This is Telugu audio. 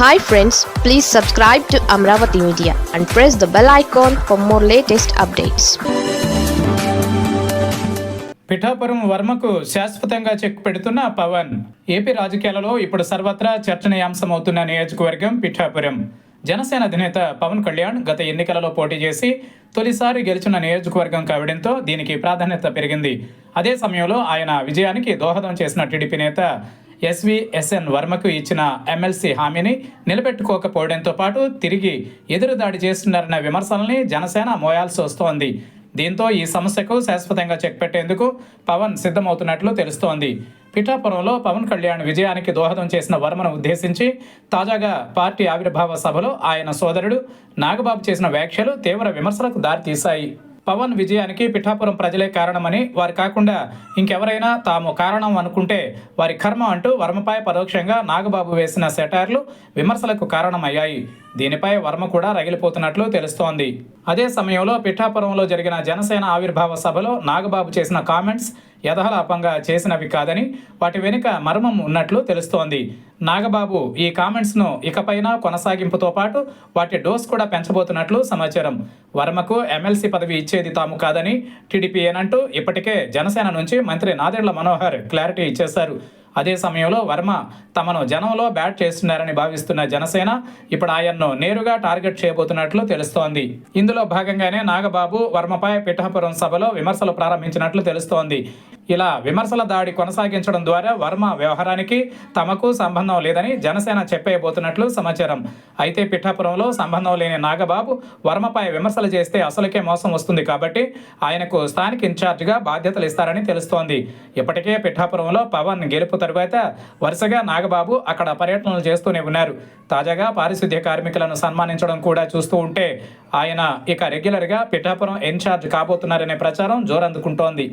Hi friends please subscribe to Amaravati media and press the bell icon for more latest updates Pithapuram వర్మకు శాశ్వతంగా చెక్ పెడుతున్న పవన్. ఏపీ రాజకీయాలలో ఇప్పుడు సర్వత్రా చర్చనీయాంశమవుతున్న నియోజకవర్గం పిఠాపురం. జనసేన అధినేత పవన్ కళ్యాణ్ గత ఎన్నికలలో పోటీ చేసి తొలిసారి గెలిచిన నియోజకవర్గం కావడంతో దీనికి ప్రాధాన్యత పెరిగింది. అదే సమయంలో ఆయన విజయానికి దోహదం చేసిన టీడీపీ నేత ఎస్విఎస్ఎన్ వర్మకు ఇచ్చిన ఎమ్మెల్సీ హామీని నిలబెట్టుకోకపోవడంతో పాటు తిరిగి ఎదురుదాడి చేస్తున్నారన్న విమర్శల్ని జనసేన మోయాల్సి వస్తోంది. దీంతో ఈ సమస్యకు శాశ్వతంగా చెక్ పెట్టేందుకు పవన్ సిద్ధమవుతున్నట్లు తెలుస్తోంది. పిఠాపురంలో పవన్ కళ్యాణ్ విజయానికి దోహదం చేసిన వర్మను ఉద్దేశించి తాజాగా పార్టీ ఆవిర్భావ సభలో ఆయన సోదరుడు నాగబాబు చేసిన వ్యాఖ్యలు తీవ్ర విమర్శలకు దారితీశాయి. పవన్ విజయానికి పిఠాపురం ప్రజలే కారణమని వారు కాకుండా ఇంకెవరైనా తాము కారణం అనుకుంటే వారి కర్మ అంటూ వర్మపై పరోక్షంగా నాగబాబు వేసిన సెటార్లు విమర్శలకు కారణమయ్యాయి. దీనిపై వర్మ కూడా రగిలిపోతున్నట్లు తెలుస్తోంది. అదే సమయంలో పిఠాపురంలో జరిగిన జనసేన ఆవిర్భావ సభలో నాగబాబు చేసిన కామెంట్స్ యథాలాపంగా చేసినవి కాదని వాటి వెనుక మర్మం ఉన్నట్లు తెలుస్తోంది. నాగబాబు ఈ కామెంట్స్ను ఇకపైన కొనసాగింపుతో పాటు వాటి డోస్ కూడా పెంచబోతున్నట్లు సమాచారం. వర్మకు ఎమ్మెల్సీ పదవి ఇచ్చేది తాము కాదని టీడీపీ ఏనంటూ ఇప్పటికే జనసేన నుంచి మంత్రి నాదెండ్ల మనోహర్ క్లారిటీ ఇచ్చేశారు. అదే సమయంలో వర్మ తమను జనంలో బ్యాట్ చేస్తున్నారని భావిస్తున్న జనసేన ఇప్పుడు ఆయన్ను నేరుగా టార్గెట్ చేయబోతున్నట్లు తెలుస్తోంది. ఇందులో భాగంగానే నాగబాబు వర్మపై పిఠాపురం సభలో విమర్శలు ప్రారంభించినట్లు తెలుస్తోంది. ఇలా విమర్శల దాడి కొనసాగించడం ద్వారా వర్మ వ్యవహారానికి తమకు సంబంధం లేదని జనసేన చెప్పేయబోతున్నట్లు సమాచారం. అయితే పిఠాపురంలో సంబంధం లేని నాగబాబు వర్మపై విమర్శలు చేస్తే అసలుకే మోసం వస్తుంది కాబట్టి ఆయనకు స్థానిక ఇన్ఛార్జిగా బాధ్యతలు ఇస్తారని తెలుస్తోంది. ఇప్పటికే పిఠాపురంలో పవన్ గెలుపు తరువాత వరుసగా నాగబాబు అక్కడ పర్యటనలు చేస్తూనే ఉన్నారు. తాజాగా పారిశుద్ధ్య కార్మికులను సన్మానించడం కూడా చూస్తూ ఉంటే ఆయన ఇక రెగ్యులర్గా పిఠాపురం ఇన్ఛార్జ్ కాబోతున్నారనే ప్రచారం జోరందుకుంటోంది.